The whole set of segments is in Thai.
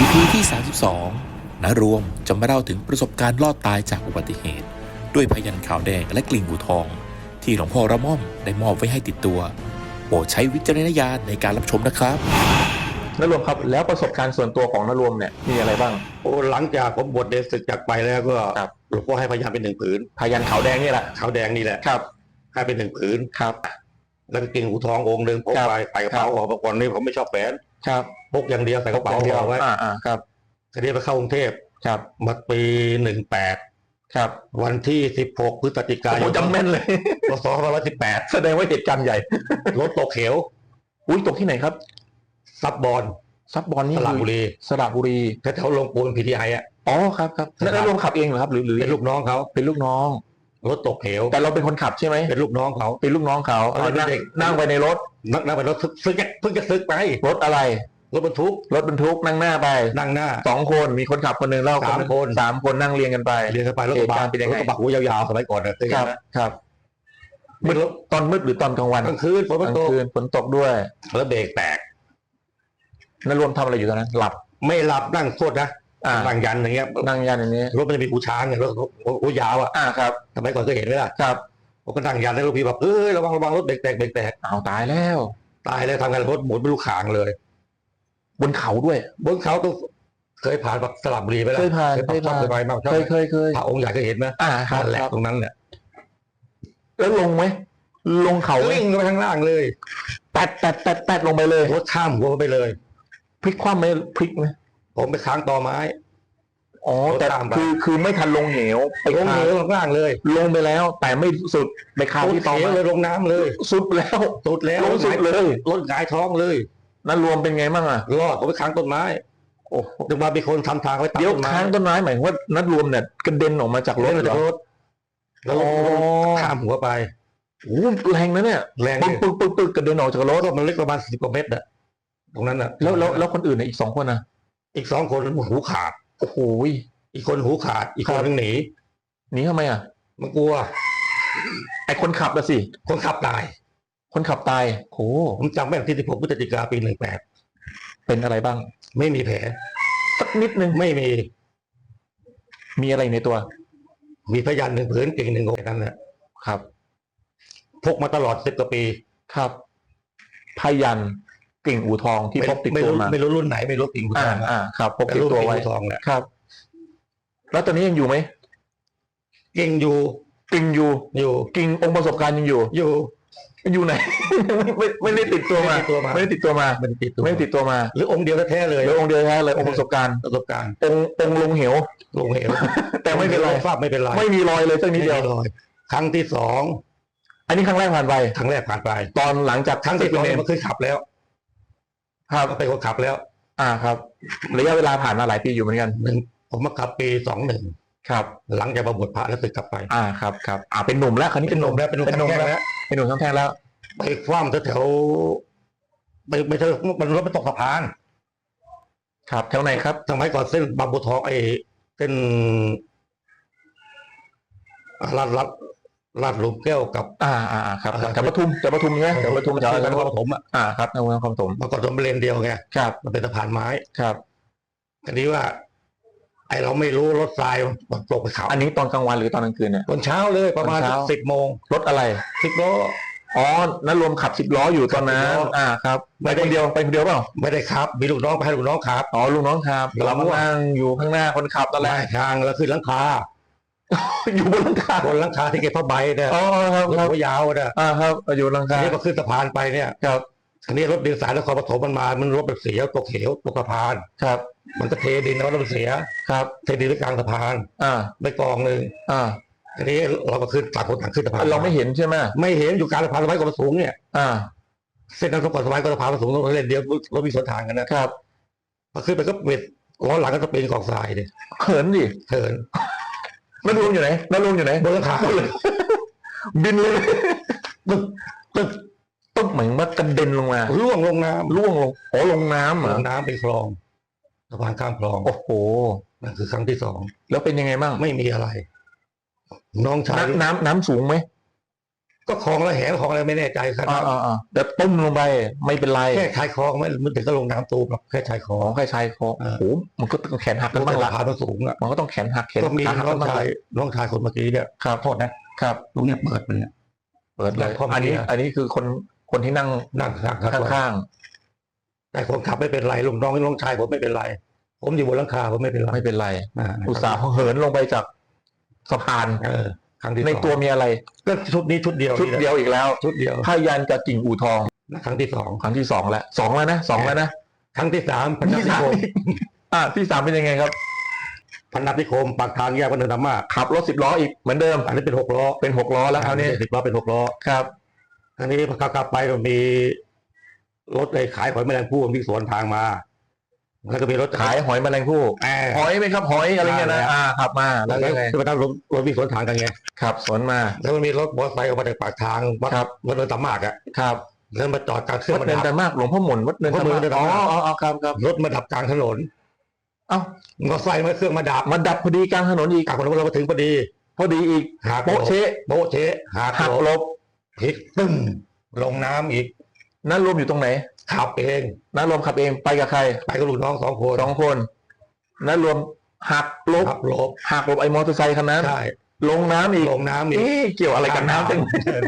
EP ที่ 32นรวมจะมาเล่าถึงประสบการณ์รอดตายจากอุบัติเหตุ ด้วยพยันขาวแดงและกลิ่งหูทอง ที่หลวงพ่อระม่อมได้มอบไว้ให้ติดตัวโปรดใช้วิจารณญาณในการรับชมนะครับนรวมครับแล้วประสบการณ์ส่วนตัวของนรวมเนี่ยมีอะไรบ้างโอ้หลังจากผมบวชเดชศึกจากไปแล้วก็ครับหลวงพ่อให้พยานเป็นหนึ่งผืนพยันขาวแดงนี่แหละขาวแดงนี่แหละครับให้เป็นหนึ่งผืนครับ แล้วก็กิ่งหูทององค์หนึ่งพกครับไปใส่กระเป๋าครับออกมาก่อนนี่ผมไม่ชอบแฝน ครับพกอย่างเดียวใส่กระเป๋าเดียวเอาไว้อ่าอ่าครับทีนี้ไปเข้ากรุงเทพครับมาปีหนึ่งแปดครับวันที่สิบหกพฤศจิกาโอ้ยโหนจำแม่นเลย พศสองร้อยสิบแปดแสดงว่าเหตุการณ์ใหญ่ รถตกเขวอุ้ยตกที่ไหนครับ ซับบอลซับบอลนี่สระบุรีสระบุรีแถวๆลงปูนพีทีไออะ อ๋อครับครับครับนรวมขับเองเหรอครับ หรือหรือเป็นลูกน้องเขาเป็นลูกน้อง รถตกเขวแต่เราเป็นคนขับใช่ไหมเป็นลูกน้องเขาเป็นลูกน้องเขาเอาเอานั่งเด็กนั่งไปในรถนักนั่งไปรถซึกซึกเพิ่งจะซึกไปรถอะไรรถบรรทุกรถบรรทุกนั่งหน้าไปนั่งหน้าสองคนมีคนขับคนหนึ่งแล้วสามหงคนสามคนนั่งเรียงกันไปเรียนกันไปรถกระบะเหตุการณ์เป็นยังไงรถกระบะหัวยาวๆสมัยก่อนนะเคยคเห็รันบไหมครับมืดรถตอนมืดหรือตอนกลางวันกลางคืนฝนกมันลางตกคืนฝนตกด้วย แล้วเบรกแตกนรวมทำอะไรอยู่ตอนนั้น หลับไม่หลับนั่งโทษนะ อ่า นั่งยันอย่างเงี้ยนั่งยันอย่างนี้ รถมันจะมีหูช้างเนี่ยรถหูยาวอะอ่าครับ สมัยก่อนเคยเห็นไหมล่ะครับ ผมก็นั่งยันแล้วลูกพี่แบบเอ้ยระวังระวังรถเบรกแตกเบรกแตกเอาตายแล้ว ตายแล้วทำงานรถหมุนเป็นลูกขางเลย บนเขาด้วย บนเขาต้องเคยผ่านแบบสลับบุรีไปแล้วเคยผ่านเคยผ่าน เคเคยยผ่านไปมาชอบเคยเคยเคยพระองค์ใหญ่เคยเห็นไหมอ่าครับนั่นแหละครับตรงนั้นเนี่ยแล้วลงไหมลงเขาไหมวิ่งไปข้างล่างเลยแปดแปดแปดแปดลงไปเลยรถข้ามหัวไปเลย พลิกคว่ำไหมพลิกไหม ผมไปค้างตอไม้ อ๋อ แต่รถข้ามไป คือคือไม่ทันลงเหวไปลงคาเหวข้างล่างเลยลงไปแล้ว แต่ไม่สุดไปคาลงที่ตอเหวไม้เลยลงน้ำเลยสุดแล้วสุดแล้วลงสุดเลยรถหงายท้องเลย นั่นรวมเป็นไงบ้างอะรอดผมไปค้างต้นไม้โอ้โหถึงมามีคนทำทางไว้ตัดเดี๋ยวต้นไม้ค้างต้นไม้หมายถึงว่านัดรวมเนี่ยกระเด็นออกมาจากรรถถเหรจากอรถแล้วรถอ๋อข้ามหัวไป โอ้โหแรงนะเนี่ยแรงปึ๊กเลยปึ๊กปึ๊กปึ๊กกระเด็นออกจากรถรถมันเล็กประมาณสิบกว่าเมตรอะตรงนั้นอะแล้วแล้วแล้วคนอื่นเนี่ยอีกสองคนนะ อีกสองคนหูขาด โอ้โหอีกคนหูขาด อีกคครันบนึงหนีหนีทำไมอะ มันกลัว ไอคนขับละสิ คนขับตาย คนขับตายโอ้ผมจำแม่นที่สิบหกพฤศจิกาปีหนึ่งแปดเป็นอะไรบ้าง ไม่มีแผล สักนิดนึง ไม่มี มีอะไรในตัว มีพยานหนึ่งผืนเก่งหนึ่งองค์แค่นั้นแหละครับ พกมาตลอดสิบกว่าปี ครับ พยัน กิ่งอูทองที่ไม่พกติดไม่ตัวรู้มาไม่รู้รุ่นไหนไม่รู้กิ่งหูอ่าทองนะอ่าครับพกแต่ติดรุ่นตัวกิ่งไว้หูทองแหละครับ แล้วตอนนี้ยังอยู่ไหมเก่งอยู่กิ่งอยู่อยู่กิ่งองค์ประสบการณ์ยังอยู่ อยู่อยู่ไหน ไม่ไม่ไม่ได้ติดตัวมาไม่ได้ติดตัวมาไม่ได้ติดตัวมามันติดตัวไม่ได้ติดตัวมา หรือองค์เดียวแท้ๆเลยเดี๋ยวองค์เดียวแท้เลยองค์ประสบการณ์ประสบการณ์องค์องค์ลงเหวลงเหวแต่ไม่เป็นไรฟาดไม่เป็นไรไม่มีรอยเลยสักนิดเดียวไม่มีรอยครั้งที่สองอันนี้ครั้งแรกผ่านไปครั้งแรกผ่านไป ตอนหลังจากครั้งที่สเป็อนงเองมันเคยขับแล้ว ครับก็เป็นคนขับแล้ว อ่าครับ ระยะเวลาผ่านมาหลายปีอยู่เหมือนกันหนึ่งผมมาขับปีสองหนึ่งครับ หลังจากมาบวชพระแล้วสึกกลับไป อ่าครับครับอ่าเป็นหนุ่มแล้วคราวนี้เป็นหนุ่มแล้วเป็นหนุ่มเป็นหนุ่มแท้ๆแล้วแล้วเป็นหนุ่มทั้งแท่งแล้วไปคว่ำแถวๆไปไปเถอะมันรถไปตกสะพาน ครับแถวไหนครับสมัยก่อนเส้นบางบัวทองไอ้เส้นลาดลาด ลาดหลุมแก้วกับอ่าอ่าอ่าครับอ่าแถวปทุมแถวปทุมใช่ไหมแถวปทุมแถวแถอะไรวนคครรปฐมอะอ่าครับในเมืองคลองถมเมื่อก่อนผมเลนเดียวไงครับมันเป็นสะพานไม้ครับทีนี้ว่า ไอเราไม่รู้รถทรายมันตกไปเขาอันนี้ตอนกลางวันหรือตอนกลางคืนเนี่ยตอนเช้าเลยประมาณตอนเช้าสิบโมงรถอะไรสิบโลอ๋อนั่นรวมขับสิบล้ออยู่ตอนนั้นขับสิบล้ออ่อ่าครับไม่ไปได้คนเดียวไปคนเดียวเปล่าไม่ได้ขับ มีลูกน้องไปให้ลูกน้องขับอ๋อลุงน้องขับเราเรานั่งอยู่ข้างหน้าคนขับนั่นแหไล่ละทางแล้วขึ้นหลังคา อยู่บนหลังคาบนหลังคาที่เก็บผ้าใบเนี่ยอ๋อครับรถครับหัวยาวเนี่ยอ่าครับอยู่บนหลังทีคานี้พอขึ้นสะพานไปเนี่ยครับทีนี้รถดินสายนครปฐมมันมา มันรถมันเสียตกเหวตกสะพานครับ มันก็เทดินแล้วรถมันเสียครับเทดินไว้กลางสะพานอ่าไปกองหนึ่งอ่าทีนี้เราก็ขึ้นต่างคนต่างขึ้นสะพานเราไม่เห็นใช่ไหมไม่เห็นอยู่กลางสะพานสมัยก่อนมันสูงเนี่ยอ่าเส้นนั้นสมัยก่อนสมัยก่อนสะพานมันสูงต้องเล่นเดียวรถมีสวนทางกันนะครับพอขึ้นไปก็เวทล้อหลังก็จะเป็นกองทรายเนี่ยเขินดิเถิน นั่นรวมอยู่ไหนนั่นรวมอยู่ไหนบนหลังคาเลย บินเลยตึกตึกตุ๊บเหมือนว่ากระเด็นลงมาล่วงลงน้ำล่วงลงโอ้ลงน้ำเหรลองน้ำเป็นคลองสะพานข้ามคลองโอ้โหนั่นคือครั้งที่สองแล้วเป็นยังไงบ้างไม่มีอะไร น้องชายน้ำน้ำน้ำสูงไหม ก็คลองแล้วแหงคลองอะไรไม่แน่ใจครับอ่าอ่าอ่าแต่ต้มลงไปไม่เป็นไรแค่ชายคลองไม่มันถึงก็ลงน้ำตูมหรอกแค่ชายคลอของงแค่ชายคออ่าโอ้โหมันก็ต้องแขนหักก็กันต้บ้าองงละราคามันสูงอะมันก็ต้องแขนหักแขนก็มีขาหักน้กัอนงบ้างชายละน้องชายคนเมื่อกี้เนี่ยครับโทษนะครับตรงเนี้ยเปิดไปเนี่ยเปิดเลยแล้วพ่อเมียอันนี้ อันนี้คือคนคนที่นั่งนั่งข้างครับข้างแต่คนขับไม่เป็นไรลุงน้องน้องชายผมไม่เป็นไร ผมอยู่บนหลังคาผมไม่เป็นไรๆไม่เป็นไรอ่าอุตส่าห์เหินลงไปจากสะพานเออ ครั้งที่ในสองตัวมีอะไรก็ชุดนี้ชุดเดียวชุดเดียวอีกแล้วชุดเดียวผ้ายันกับกิ่งอู่ทองครั้งที่สองครั้งที่สองแล้วสองแล้วนะสองแล้วนะครั้งที่สามพนัสนิคมอ่าที่สามเป็นยังไงครับพนัสนิคมปากทางแยกวันเดินธรรมะขับรถสิบล้ออีกเหมือนเดิม อันนี้เป็นหกล้อเป็นหกล้อแล้วคราวนี้สิบล้อเป็นหกล้อครับอันนี้พอกลับไปก็มีรถไอ้ขายหอยแมลงภู่วิ่งสวนทางมา แล้วก็มีรถขายหอยแมลงภู่แอร์หอยไหมครับหอยอะไรเงี้ยนะอ่าอ่าขับมาแล้แล้ววก็ยังไงคือมาตั้งรถรถวิ่งสวนทางกันไงขับสวนมาแล้วมันมีรถมอเตอร์ไซค์ออกมาจากปากทางวัดครับวัดเดินธรรมะอะครับแล้วมาจอดกลางเครื่องวัดมาเนินดับ ตามากหลวงพ่อหมุนวัดเนินวัดตาเนิมานกตามากอ๋ออ๋ออ๋อครับครับรถมาดับกลางถนนเอ้ามอเตอร์ไซค์มาเครื่องมาดับมาดับพอดีกลางถนนอีกกลางถนนเรามาถึงพอดีพอดีอีกหักโป๊ะเชะโป๊ะเชะหักหักหลบหลบพลิกตึ้มลงน้ำอีกนั่นรวมอยู่ตรงไหน ขับเองนั่นรวมขับเองไปกับใคร ไปกับลูกน้องสองคนสองคนนั่นรวมหักหลบขับหลบหักหลบไอ้มอเตอร์ไซค์คันนั้นใช่ลงน้ำอีกลงน้ำอีกเอ๊ะเกี่ยวอะไรกับน้ำจัง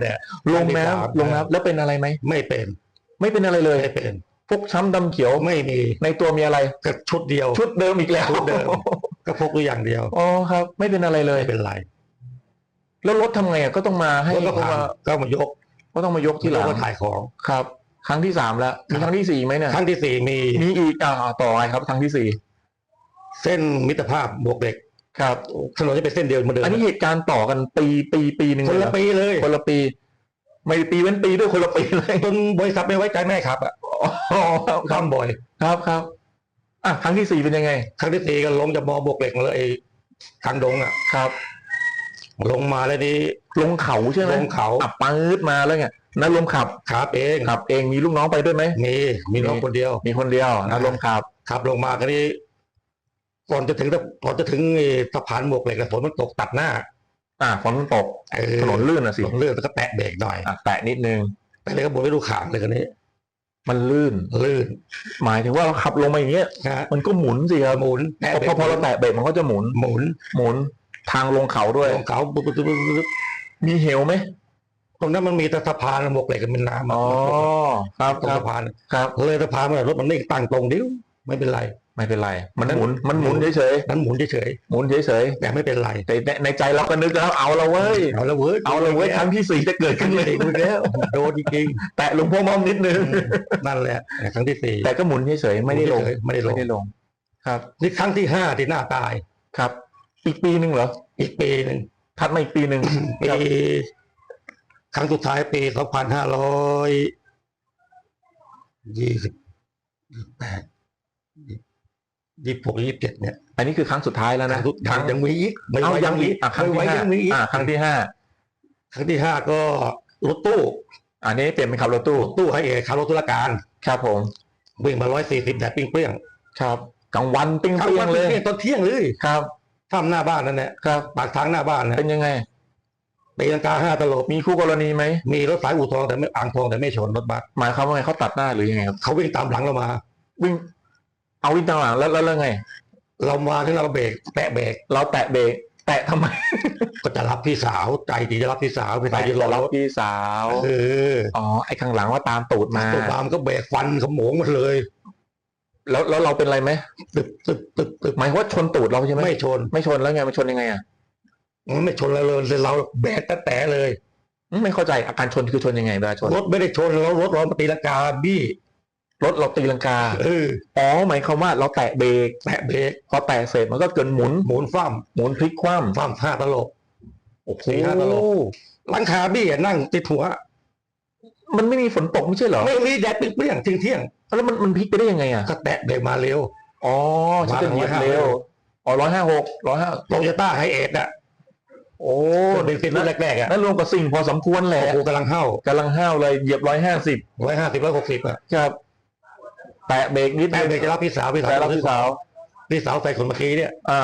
เนี่ยลงอันที่สามน้ำลงน้ำแล้วเป็นอะไรไหมไม่เป็น ไม่เป็นอะไรเลยไม่เป็นฟกช้ำดำเขียวไม่มี ในตัวมีอะไรก็ชุดเดียว ชุดเดิมอีกแล้วชุดเดิมก็พกอยู่อย่างเดียวอ๋อครับ ไม่เป็นอะไรเลยไม่เป็นไร แล้วรถทำไงอะก็ต้องมาให้แล้วก็เขาผ่านมาก็มายก ก็ต้องมายกที่หลังก็ถ่ายของครับ ครั้งที่สามแล้วมีครั้งที่สี่ไหมเนี่ยครั้งที่สี่มีมีอีกอ่าต่อไปครับครั้งที่สี่เส้นมิตรภาพบวกเด็กครับถนนจะเป็นเส้นเดียวเหมือนเดิมอันนี้เหตุการณ์ต่อกันปีปีปีหนึ่งคนเลยละเหรอปีเลย คนละปี ไม่ปีเว้นปีด้วยคนละปีเลยจนบริษัทไม่ไว้ใจแม่ครับอะอ๋อครับทำบ่อยครับครับอะครั้งที่สี่เป็นยังไง ครั้งที่สี่ก็ลงจากมอบวกเหล็กมาเลยไอ้ทางดงอะครับ ลงมาแล้วนี้ลงเขาใช่ไหมลงเขาอะปื๊ดมาแล้วไงนั่ นรวมขับขับเองขับเองมีลูกน้องไปด้วยไหมมีมีน้องมีคนเดียว มีคนเดียวนั่นรวมขับขับลงมาก็นี้ก่อนจะถึงก่อนจะถึงไอ้สะพานหมวกเหล็กอะฝนมันตกตัดหน้า อะฝนมันตกเออถนนลื่นอะสิถนนลื่นแล้วก็แตะเบรกหน่อยอะแตะนิดนึงแต่เลยก็บนไม่ดูขางเลยกันนี้ มันลื่นลื่น หมายถึงว่าเราขับลงมาอย่างเงี้ยนะฮะมันก็หมุนสิครับหมุนพอพอพอเราแตะเบรกมันก็จะหมุนหมุนหมุนทางลงเขาด้วยลงเขาปุ๊บปุ๊บปุ๊บปุ๊บปุ๊บมีเหวไหม ตรงนั้นมันมีแต่สะพานหมวกเหล็กกันเป็นน้ำอะอ๋อครับตรงครับสะพานครับเลยสะพานมารถมันนิ่งตั้งตรงดิ้วไม่เป็นไรไม่เป็นไรมันหมุนมันหมุนเฉยนั้นหมุนเฉยๆหมุนเฉยๆแต่ไม่เป็นไรๆแต่ในในใจเราก็นึกแล้วเอาละเว้ยเอาละเว้ยเอาละเว้ยครั้งที่สี่จะเกิดครั้ขึ้งนที่เลยสี่กูแล้วโดนจริงแตะหลวงพ่อม่อมนิดนึงๆนั่นแหละครั้งที่สี่แต่ก็หมุนเฉยๆไม่ได้ลงเฉยๆไม่ได้ลงไม่ได้ลง ครับนี่ครั้งที่ห้าที่หน้าตายครับ อีกปีหนึ่งเหรออีกปีหนึ่งถัดมาอีกปีหนึ่งปี ครั้งสุดท้ายปีสองพันห้าร้อยยี่สิบแปดยี่สิบหกยี่สิบเจ็ดเนี่ยอันนี้คือครั้งสุดท้ายแล้วคนะรั้งสุดท้ายยังมีอีกไม่เอาไหวยังอีกอะครั้งไม่ไหวที่ห้ายังมีอีกอะครั้งที่ห้าครั้งที่ห้าก็รถตู้ อันนี้เปลี่ยนเป็นขับรถตู้รถตู้ให้เอกขับรถธุรการ ครับผมวิ่งมาร้อยสี่สิบแดดปิ้งเปรี้ยงครับกลางวันปิ้งกลางเปรี้ยวังนเลยเปรี้ยงตอนเที่ยงเลยครับท่ามหน้าบ้านนั่นแหละครับปากทางหน้าบ้านนะเป็นยังไง ตีลังกาห้าตลบมีคู่กรณีไหมมีรถสายอู่ทองแต่ไม่อ่างทองแต่ไม่ชนรถบัสหมายความว่าไงเขาตัดหน้าหรือยังไงครับเขาวิ่งตามหลังเรามา วิ่งเอาวิ่งตามหลังแล้วแล้วแล้วไง เรามาที่เราเบรกแตะเบรกเราแตะเบรกแตะทำไม ก็จะรับพี่สาวใจดีจะรับพี่สาวพี่สาวแตะยืนรอรัเราบพี่สาวเอออ๋อไอ้ข้างหลังว่าตามตูดมาตัวบามก็เบรกฟันขโมงหมันเลย แล้วแล้วเราเป็นไรไหมตึบตึบตึบตึบหมายความว่าชนตูดเราใช่ไหมไม่ชนไม่ชนแล้วไงมันชนยังไงอะ มันไม่ชนเราเลยเราแบกแต่แต่เลยอืมไม่เข้าใจอาการชนคือชนยังไงเวลาชนรถไม่ได้ชนเรารถเรามาตีลังกาบี้รถเราตีลังกาเอออ๋อหมายความว่าเราแตะเบรกแตะเบรกพอแตะเสร็จมันก็เกินหมุนหมุนฟ้ามหมุนพลิกคว่ำฟ้ามห้าตลบโอ้โหสี่ห้าตลบหลังคาบี้อะนั่งติดหัวมันไม่มีฝนตกไม่ใช่เหรอไม่มีแดดเปรี้ยงๆเที่ยงแล้วมันมันพลิกไปได้ยังไงอะๆก็แตะเบรกมาเร็วอ๋อฉันจะเหยียบเร็วอ๋อร้อยห้าหกร้อยห้าโตโยต้าไฮเอทอะ โอ้เบนซินรุ่นแรกๆอะนั่นรวมกับสิ่งพอสมควรแหละโอ้โหกำลังเข้ากำลังห้าวเลยเหยียบร้อยห้าสิบร้อยห้าสิบร้อยหกสิบอะครับแตะเบรกนิดแตะนึงเบรกจะรับพี่สาวพี่สาวแต่รับพี่สาวพี่สาวใส่คนเมื่อกี้เนี่ย อ่า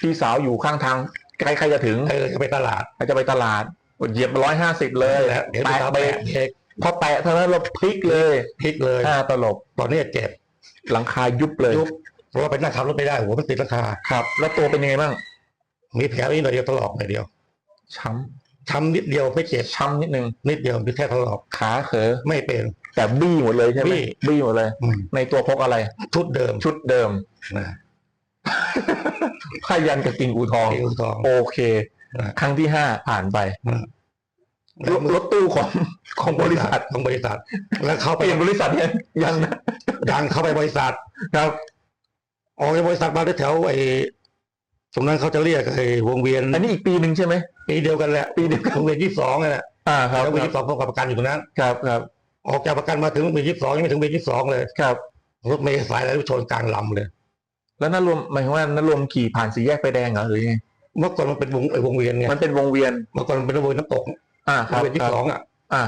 พี่สาวอยู่ข้างทางใกล้ใครจะถึงเออจะไปตลาดใครจะไปตลาดเหยียบร้อยห้าสิบเลยแล้วเดี๋ยวดูแตะตามเบรแบกบเบรกพอแตะเท่านั้นเราพลิกเลยพลิกเลยห้าตลบตอนนี้เจ็บหลังคายุบเลยยุบเพราะว่าไปนั่งขับรถไม่ได้หัวมันติดราคาครับ แล้วตัวเป็นยังไงบ้าง มีแผลนิดหน่อยเดียวถลอกหน่อยเดียวช้ช้ำนิดเดียวไม่เจ็บำช้ำนิดนึงนิดเดียวมีแค่ถลอกขาเขอไม่เป็น แต่บี้หมดเลยใช่ไหมบี้ บี้หมดเลย อืมในตัวพกอะไร ชุดเดิมชุดเดิม นะผ้ายันกับกิ่งอูทองที่อุทอง โอเค นะ ครั้งที่ห้าผ่านไปแล้รวถรถตู้ของของบริษัทของบริษัท แล้วเข้าเปไปลี่ยนบริษัทยังยังนะดังเข้าไปบริษัทครับ ออกจากบริษัทมาแถวๆไอ้ ตรงนั้นเขาจะเรียกไอ้วงเวียนอันนี้อีกปีหนึ่งใช่ไหม ปีเดียวกันแหละปีเดียวกันวงเวียนยี่สิบสองนั่นแหละอ่าครับแล้ววงเวียนยี่สิบสองพบกับประกันอยู่ตรงนั้น ครับครับออกจากประกันมาถึงวงเวียนยี่สิบสองยังไม่ถึงวงเวียนยี่สิบสองเลยครับรถเมล์สายอะไรชนกลางลำเลย แล้วนั่นรวมหมายถึงว่านั่นรวมขี่ผ่านสี่แยกไฟแดงเหรอหรือยังไงเมื่อก่อนมันเป็นวงไอ้วงเวียนไงมันเป็นวงเวียนเมื่อก่อนมันเป็นวงเวียนน้ำตกอ่าวครับงเวียนยี่คสิรับบสองอะอ่า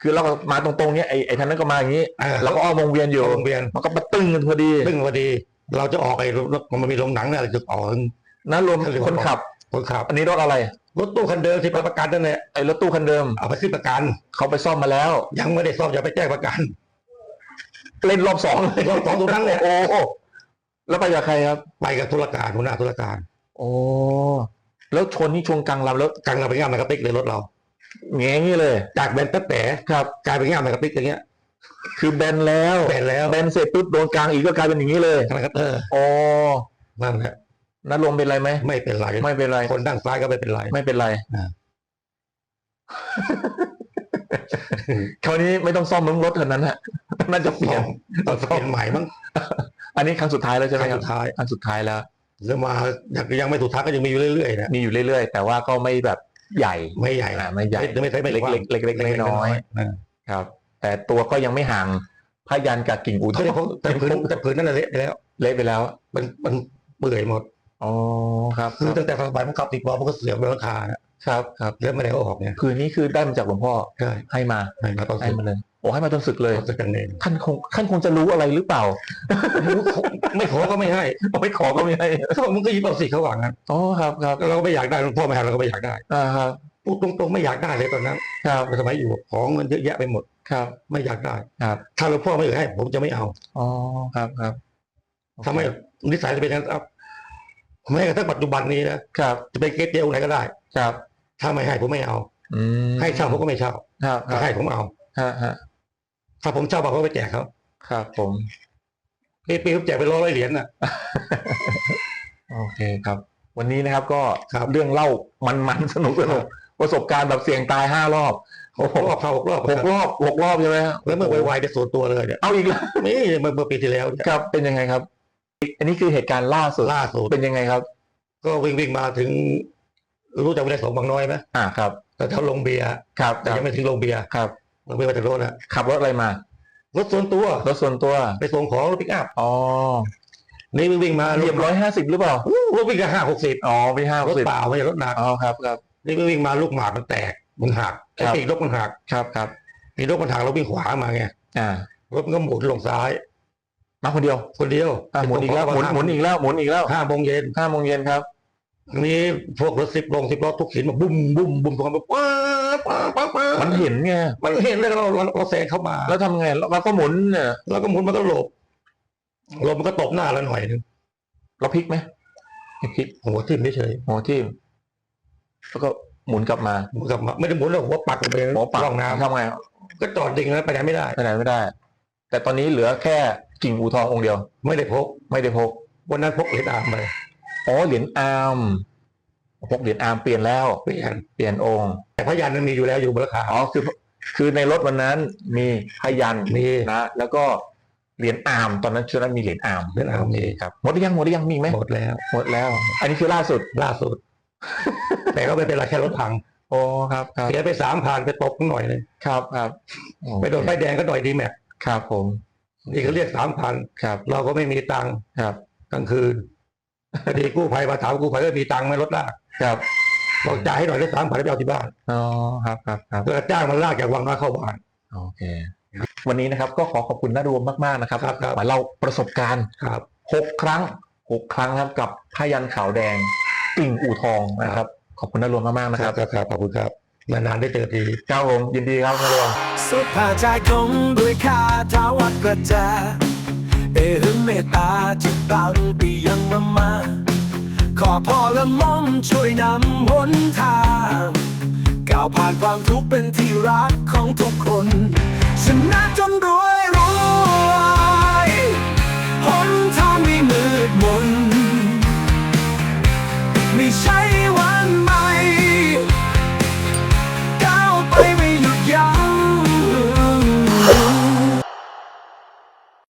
คือเราก็มาตรงๆเนี้ยไอ้ไอ้ท่านนั้นก็มาอย่างนี้อ่าแล้วก็อ้อมวงเวียนอยู่วงเวียนมันก็มาตึ้งกันพอดีซึ่งพอดี เราจะออกไอ้รถมันมีโรงหนังเนี่ยเราจะออก นั่นรวมคนขับ คนขับ อันนี้รถอะไร รถตู้คันเดิมที่ไปประกันนั่นแหละไอ้รถตู้คันเดิม เอาไปขึ้นประกัน เขาไปซ่อมมาแล้ว ยังไม่ได้ซ่อมอย่าไปแจ้งประกัน เล่นรอบสองเลยรอบสองตรงนั้นแหละโอ้โหแล้วไปกับใครครับ ไปกับธุรการหัวหน้าธุรการ โอ้แล้วชนนี่ชนกลางลำแล้วกลางเราไปง่ามแมกกาติกเลยรถเราแง่งี้เลย จากแบนตั้งแต่ครับกลายเป็นง่ามแมกกาติกอย่างเงี้ย คือแบนแล้วแบนแล้วแบนเสร็จปุ๊บโดนกลางอีกก็กลายเป็นอย่างนี้เลยแมกกาเตอร์อ๋อนั่นแหละ นัดรวมเป็นไรไหมไม่เป็นไรไม่เป็นไรคนด้านซ้ายก็ไม่เป็นไรไม่เป็นไรอ่าคราวนี้ไม่ต้องซ่อมมึงรถเท่านั้นฮะน่าจะเปลี่ยนเราเปลี่ยนใหม่มั้งอันนี้ครั้งสุดท้ายแล้วใช่ไหมครั้งครับสุดท้ายครั้งสุดท้ายแล้วแล้วมายังยังไม่ถูกทักก็ยังมีอยู่เรื่อยๆนะมีอยู่เรื่อยๆ แต่ว่าก็ไม่แบบใหญ่ไม่ใหญ่อ่าไม่ใหญ่ไม่ใช่ไม่เล็กกว้างๆเล็กๆเล็กๆน้อยนะๆครับ แต่ตัวก็ยังไม่ห่างพยันกับกิ่งอูทเขาองเรียกว่าแต่พื้นแต่พื้นนั่นแหละเละไปแล้วเละไปแล้ว มันมันเปื่อยหมด อ๋อครับคือตั้งแต่สมัยผมขับติดบอลมันก็เสียบนหลังคาเนี่ยครับครับแล้วไม่ได้เอาออกเนี่ยคืนนี้คือได้มาจากหลวงพ่อใช่ให้มาให้มาตอนให้สุดมาเลยโอ้ให้มาจนศึกเลยตอนสุดกันเองท่านคงท่านคงจะรู้อะไรหรือเปล่า ไม่ขอก็ไม่ให้ไม่ขอก็ไม่ให้เขาบอกมึงก็หยิบเอาสิเขาหวังงั้นอ๋อครับครับแล้วเราก็ไม่อยากได้หลวงพ่อไม่ให้เราก็ไม่อยากได้อ่าครับพูดตรงๆไม่อยากได้เลยตอนนั้นครับสมัยอยู่ของเงินเยอะแยะไปหมดครับ ไม่อยากได้ครับ ถ้าหลวงพ่อไม่ให้ ผมจะไม่เอาอ๋อครับครับทำไมนิสัยจะเป็นอย่างนั้นครับ แม้กระทั่งปัจจุบันนี้นะครับจะไปเกตเจลไหนก็ได้ ครับ ถ้าไม่ให้ผมไม่เอาอืมให้เช่าผมก็ไม่เช่าครับคถ้ารับให้ผมเอา ฮะฮะถ้าผมเช่าผมก็ไปแจกเขาครับผมปีปีผมแจกไปร้อยเหรียญน่ะ โอเคครับ วันนี้นะครับก็ครับ เรื่องเล่ามันๆสนุกสนุกประสบการณ์แบบเสี่ยงตายห้ารอบหกรอบเข้าหกรอบหกรอบหกรอบใช่ไหมฮะแล้วเมื่อไวๆได้ส่วนตัวเลยเนี่ยเอาอีกแล้วนี่เมื่อเมื่อปีที่แล้วเนี่ยครับเป็นยังไงครับ อันนี้คือเหตุการณ์ล่าสุดล่าสุด เป็นยังไงครับ ก็วิ่งวิ่งมาถึง รู้จักวิทยาสองบางน้อยไหมอ่าครับแต่แถวโรงเบียร์ครับแต่ครับยังไม่ถึงโรงเบียร์ครับโรงเบียร์มาจากรถอะขับรถอะไรมารถส่วนตัวรถส่วนตัว ไปส่งของรถปิกอัพอ๋อนี่วิ่งวิ่งมาเหยียบร้อยห้าสิบหรือเปล่าอู้รถวิ่งกันห้าหกสิบอ๋อไม่ห้ารถสิบเปล่าไม่ใช่รถหนักอ๋อครับครับนี่วิ่งวิ่งมาลูกหมากมันแตกมันหักไอ้ครับปีกรถมันหักครับครับปีกรถมันหักเราวิ่งขวามาไงอ่ารถมันก็หมุนลงซ้าย มาคนเดียว คนเดียวอ่าหมุนอีกแล้วหมุนหมุนอีกแล้วหมุนอีกแล้วห้าโมงเย็นห้าโมงเย็นครับทีนี้พวกรถสิบลงสิบล้อทุกขินมาบุ้มบุ้มบุ้มตรงนั้นป้าป้าป้าป้ามันเห็นไงมันเห็นเลยเราเราเราแซงเข้ามา แล้วทำไงแล้วเราก็หมุนเนี่ยแล้วก็หมุนมันก็หลบหลบมันก็ตบหน้าเราหน่อยนึงเราพลิกไหมไม่พลิกหัวทิ่มเฉยหัวทิ่มแล้วก็หมุนกลับมาๆหมุนกลับมาไม่ได้หมุนหรอกหัวปักลงไปหัวปักร่องน้ทำไงำก็จอดดิ่งแล้วไปไหนไม่ได้ไปไหนไม่ได้ แต่ตอนนี้เหลือแค่ กิ่งอูทององค์เดียว ไม่ได้พก ไม่ได้พก วันนั้นพกเหรียญอามไปอ๋อเหรียญอาร์มพกเหรียญอาร์มเปลี่ยนแล้ว เปลี่ยนเปลี่ยนองค์ แต่พยานมันมีอยู่แล้วอยู่บนราคาอ๋อคือ คือในรถวันนั้นมีพยันมีนะแล้วก็เหรียญอาร์มตอนนั้นชุดนั้นมีเหรียญอาร์มเหรียญอาร์มโอเคครับหมดหรือยังหมดหรือยังมีอีกไหมหมดแล้ว หมดแล้ว อันนี้คือล่าสุดล่าสุด แต่ก็ไม่เป็นไรแค่รถพังโอ้ครับครับเสียไปสามพันไปตกหน่อยเลยครับครับไปโดนใบแดงก็หน่อยดีแม็กครับผม นี่เขาเรียกสามพันครับเราก็ไม่มีตังค์ครับกลางคืนพอดีกู้ภัยมาถามกู้ภัยก็มีตังค์ไหมรถลากครับบอกจ่ายให้หน่อยได้สามพันไปเอาที่บ้านอ๋อครับครับครับก็จ้างมันลากจากวังน้อยเข้าบ้านโอเค วันนี้นะครับ ก็ขอขอบคุณน้ารวมมากๆนะครับครับครับมาเล่าประสบการณ์ครับหกครั้งหกครั้งครับกับพยันขาวแดงกิ่งอู่ทองนะครับ ขอบคุณน้ารวมมากๆนะครับครับขอบคุณครับ นานได้เจอทีเจ้าผมยินดีครับครับวงสุภาใจคงด้วยคาถาวัดกระจาเอหึงเมตตาจิตตารูปียังมามาขอพ่อละม่อมช่วยนำหนทางก้าวผ่านความทุกข์เป็นที่รักของทุกคนชนะจนรวยรวยหนทางไม่มืดมนไม่ใช่วัน